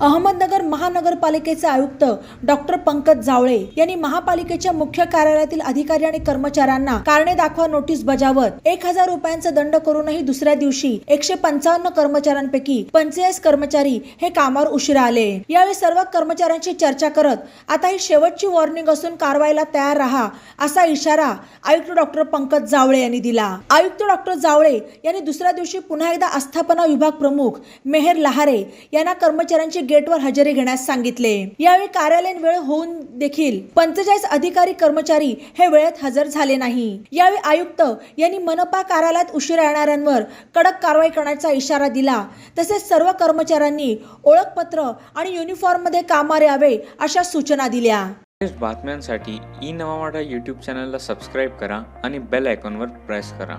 अहमदनगर महानगरपालिकेचे आयुक्त डॉक्टर पंकज जावळे यांनी महापालिकेच्या मुख्य कार्यालयातील अधिकारी आणि कर्मचाऱ्यांना कारणे दाखवा नोटीस बजावत एक हजार रुपयांचा दंड करूनही दुसऱ्या दिवशी एकशे पंचावन्न कर्मचाऱ्यांपैकी पंचेचाळीस कर्मचारी हे कामावर उशिरा आले. यावेळी सर्व कर्मचाऱ्यांशी चर्चा करत आता ही शेवटची वॉर्निंग असून कारवाईला तयार राहा असा इशारा आयुक्त डॉक्टर पंकज जावळे यांनी दिला. आयुक्त डॉक्टर जावळे यांनी दुसऱ्या दिवशी पुन्हा एकदा आस्थापना विभाग प्रमुख मेहर लहारे यांना कर्मचाऱ्यांची गेटवर हजेरी घेण्यास सांगितले. यावेळी कार्यालयीन वेळ होऊन देखील पंचेचाळीस अधिकारी कर्मचारी हे वेळेत हजर झाले नाही. यावेळी आयुक्त यांनी मनपा कार्यालयात उशिरा येणाऱ्यांवर कडक कारवाई करण्याचा इशारा दिला. तसेच सर्व कर्मचाऱ्यांनी ओळखपत्र आणि युनिफॉर्ममध्ये कामावर यावे अशा सूचना दिल्या. बातम्यांसाठी ई नवा यूट्यूब चॅनलला सबस्क्राईब करा आणि बेल आयकॉनवर प्रेस करा.